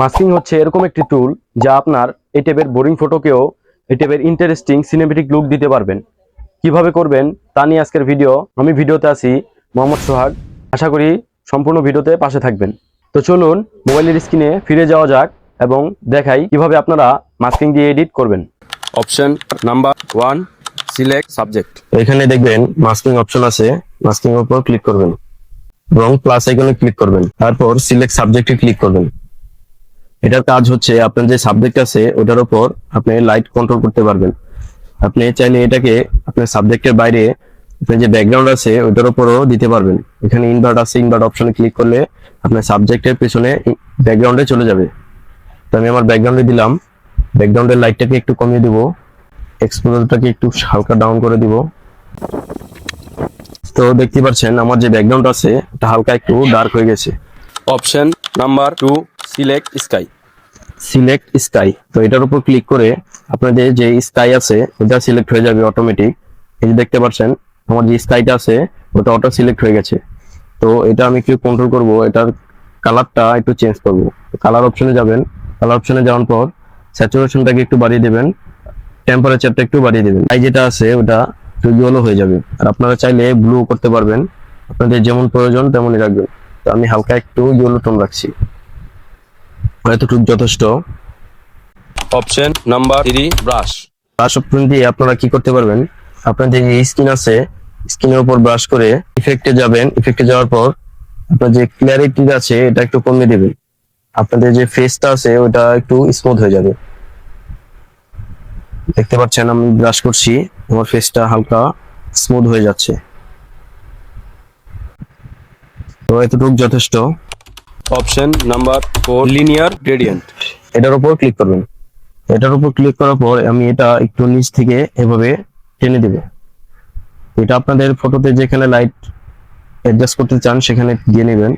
Masking হচ্ছে এরকম একটি টুল যা আপনার এই টাইপের বোরিং ফটোকেও এই টাইপের ইন্টারেস্টিং সিনেমেটিক লুক দিতে পারবেন। কীভাবে করবেন তা নিয়ে আজকের ভিডিও আমি ভিডিওতে আছি মোহাম্মদ সোহাগ। আশা করি সম্পূর্ণ ভিডিওতে পাশে থাকবেন। তো চলুন মোবাইলের স্ক্রিনে ফিরে যাওয়া যাক এবং দেখাই কীভাবে আপনারা মাস্কিং দিয়ে এডিট করবেন। Option number one select subject এখানে দেখবেন মাস্কিং অপশন আছে। মাস্কিং উপর ক্লিক করবেন। এবং প্লাস আইকনে ক্লিক করবেন। তারপর সিলেক্ট সাবজেক্টে ক্লিক করবেন। এটার কাজ হচ্ছে আপনার যে সাবজেক্ট আছে, ওটার উপর আপনি লাইট কন্ট্রোল করতে পারবেন। আপনি চাইলে এটাকে আপনার সাবজেক্টের বাইরে আপনার যে ব্যাকগ্রাউন্ড আছে, ওটার উপরও দিতে পারবেন। এখানে ইনভার্ট আছে ইনভার্ট অপশনে ক্লিক করলে আপনার সাবজেক্টের পেছনে ব্যাকগ্রাউন্ডে চলে যাবে। তো আমি আমার ব্যাকগ্রাউন্ডে দিলাম। ব্যাকগ্রাউন্ডের লাইটটাকে একটু কমিয়ে দিব। এক্সপোজারটাকে একটু হালকা ডাউন করে দিব। তো দেখতে পাচ্ছেন, আমার যে ব্যাকগ্রাউন্ড আছে এটা হালকা একটু ডার্ক হয়ে গেছে। Option number two select sky select sky তো এটার উপর ক্লিক করে আপনাদের যে স্কাই আছে ওটা সিলেক্ট হয়ে যাবে অটোমেটিক এই যে দেখতে পাচ্ছেন, আমার যে স্কাইটা আছে, ওটা অটো সিলেক্ট হয়ে গেছে। তো এটা আমি একটু কন্ট্রোল করব, এটার কালারটা একটু চেঞ্জ করব। কালার অপশনে যাবেন। কালার অপশনে যাওয়ার পর স্যাচুরেশনটাকে একটু বাড়িয়ে দেবেন। টেম্পারেচারটা একটু বাড়িয়ে দেবেন। এই যেটা আছে, ওটা ইয়েলো হয়ে যাবে। আর আপনারা চাইলে ব্লু করতে পারবেন। আপনাদের যেমন প্রয়োজন, তেমনই রাখবেন। তো আমি হালকা একটু ইয়েলো টোন রাখছি। এতটুকু যথেষ্ট। Option number three brush brush option দিয়ে আপনারা কি করতে পারবেন? আপনাদের যে স্কিন আছে স্কিনের উপর ব্রাশ করে ইফেক্টে যাবেন। ইফেক্টে যাওয়ার পর আপনার যে ক্লিয়ারিটি আছে এটা একটু কমিয়ে দিবেন। আপনাদের যে ফেসটা আছে ওটা একটু স্মুথ হয়ে যাবে। দেখতে পাচ্ছেন আমি ব্রাশ করছি। আমার ফেসটা হালকা স্মুথ হয়ে যাচ্ছে। তো এতটুকু যথেষ্ট। Option number four linear gradient এটার উপর ক্লিক করবেন। এটার উপর ক্লিক করার পর আমি এটা একটু নিচ থেকে এভাবে টেনে দেব। এটা আপনাদের ফটোতে যেখানে লাইট অ্যাডজাস্ট করতে চান, সেখানে দিয়ে নেবেন।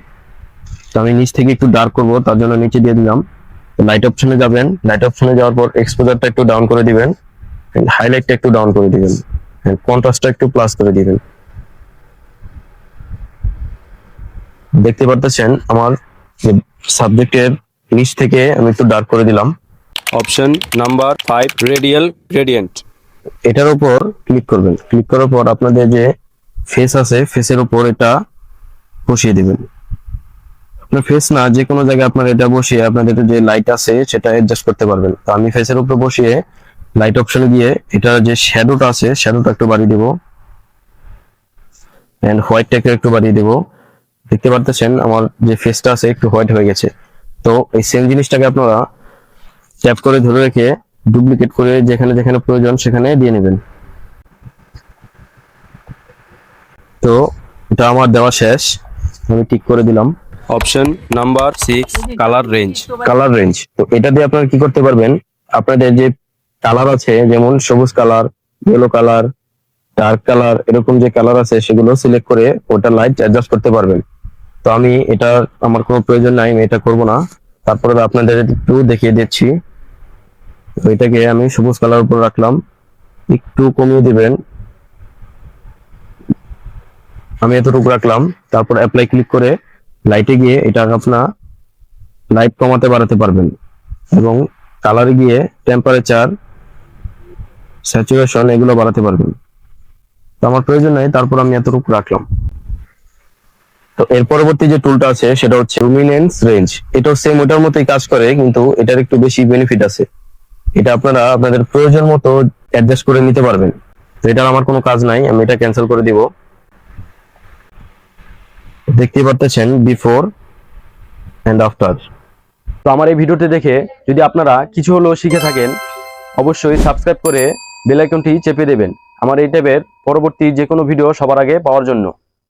তো আমি নিচ থেকে একটু ডার্ক করব, তার জন্য নিচে দিয়ে দিলাম। লাইট অপশনে যাবেন। লাইট অপশনে যাওয়ার পর এক্সপোজারটা একটু ডাউন করে দিবেন। হাইলাইটটা একটু ডাউন করে দিবেন। কন্ট্রাস্টটা একটু প্লাস করে দিবেন। দেখতে পারতেছেন, আমার সাবজেক্টের নিচ থেকে আমি একটু ডার্ক করে দিলাম। Option number five radial gradient এটার উপর ক্লিক করবেন। ক্লিক করার পর আপনাদের যে ফেস আছে ফেসের উপর এটা বসিয়ে দিবেন। আপনার ফেস না যে কোনো জায়গায় আপনার এটা বসিয়ে আপনাদের যে লাইট আছে সেটা অ্যাডজাস্ট করতে পারবেন। তো আমি ফেসের উপর বসিয়ে লাইট অপশনে গিয়ে এটা যে শ্যাডোটা আছে শ্যাডোটা একটু বাড়িয়ে দিব। এন্ড হোয়াইটটাকে একটু বাড়িয়ে দিব। দেখতে পারতেছেন আমার যে ফেসটা আছে একটু হোয়াইট হয়ে গেছে। তো এই সেম জিনিসটাকে আপনারা ট্যাপ করে ধরে রেখে ডুপ্লিকেট করে যেখানে যেখানে প্রয়োজন সেখানে দিয়ে নেবেন। তো এটা আমার দেওয়া শেষ আমি টিক করে দিলাম। Option number six colour range colour range তো এটা দিয়ে আপনারা কি করতে পারবেন আপনাদের যে কালার আছে যেমন সবুজ colour yellow colour dark colour এরকম যে কালার আছে সেগুলো সিলেক্ট করে ওটা লাইট অ্যাডজাস্ট করতে পারবেন। তো আমি এটা আমার কোনো প্রয়োজন নাই, আমি এটা করব না। তারপরে আপনাদের একটু দেখিয়ে দিচ্ছি। তো এটাকে আমি সবুজ কালার উপর রাখলাম। একটু কমিয়ে দিবেন। আমি এতটুকু রাখলাম। তারপর অ্যাপ্লাই ক্লিক করে লাইটে গিয়ে এটা আপনার লাইট কমাতে বাড়াতে পারবেন। এবং কালারে গিয়ে টেম্পারেচার স্যাচুরেশন এগুলো বাড়াতে পারবেন। তো আমার প্রয়োজন নাই, তারপর আমি এতটুকু রাখলাম। এর পরবর্তী যে টুলটা আছে, সেটা হচ্ছে লুমিনেন্স রেঞ্জ এটাও সেম ওটার মতোই কাজ করে, কিন্তু এটার একটু বেশি বেনিফিট আছে। এটা আপনারা আপনাদের প্রয়োজন মতো অ্যাডজাস্ট করে নিতে পারবেন। এটার আমার কোনো কাজ নাই, আমি এটা ক্যান্সেল করে দিব। দেখতে পাচ্ছেন বিফোর এন্ড আফটার তো আমার এই ভিডিওটি দেখে যদি আপনারা কিছু হলেও শিখে থাকেন, অবশ্যই সাবস্ক্রাইব করে বেল আইকনটি চেপে দেবেন। আমার এই টাইপের পরবর্তী যে কোনো ভিডিও সবার আগে পাওয়ার জন্য।